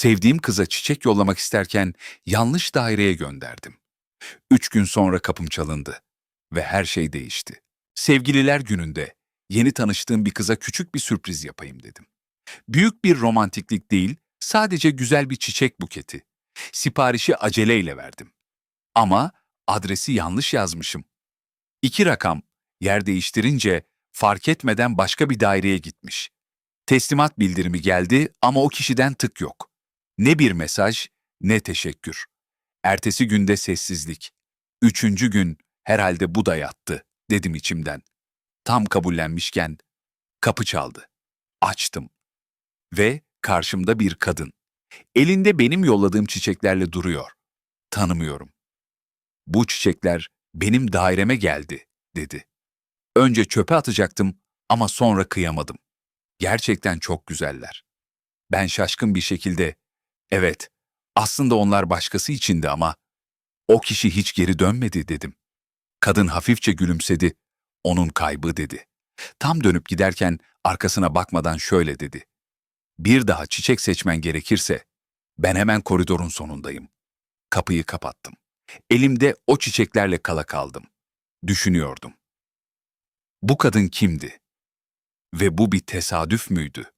Sevdiğim kıza çiçek yollamak isterken yanlış daireye gönderdim. Üç gün sonra kapım çalındı ve her şey değişti. Sevgililer gününde yeni tanıştığım bir kıza küçük bir sürpriz yapayım dedim. Büyük bir romantiklik değil, sadece güzel bir çiçek buketi. Siparişi aceleyle verdim. Ama adresi yanlış yazmışım. İki rakam, yer değiştirince fark etmeden başka bir daireye gitmiş. Teslimat bildirimi geldi ama o kişiden tık yok. Ne bir mesaj, ne teşekkür. Ertesi günde sessizlik. Üçüncü gün herhalde bu da yattı, dedim içimden. Tam kabullenmişken kapı çaldı. Açtım. Ve karşımda bir kadın. Elinde benim yolladığım çiçeklerle duruyor. Tanımıyorum. Bu çiçekler benim daireme geldi, dedi. Önce çöpe atacaktım ama sonra kıyamadım. Gerçekten çok güzeller. Ben şaşkın bir şekilde, evet, aslında onlar başkası içindi ama o kişi hiç geri dönmedi dedim. Kadın hafifçe gülümsedi, onun kaybı dedi. Tam dönüp giderken arkasına bakmadan şöyle dedi. Bir daha çiçek seçmen gerekirse ben hemen koridorun sonundayım. Kapıyı kapattım. Elimde o çiçeklerle kala kaldım. Düşünüyordum. Bu kadın kimdi? Ve bu bir tesadüf müydü?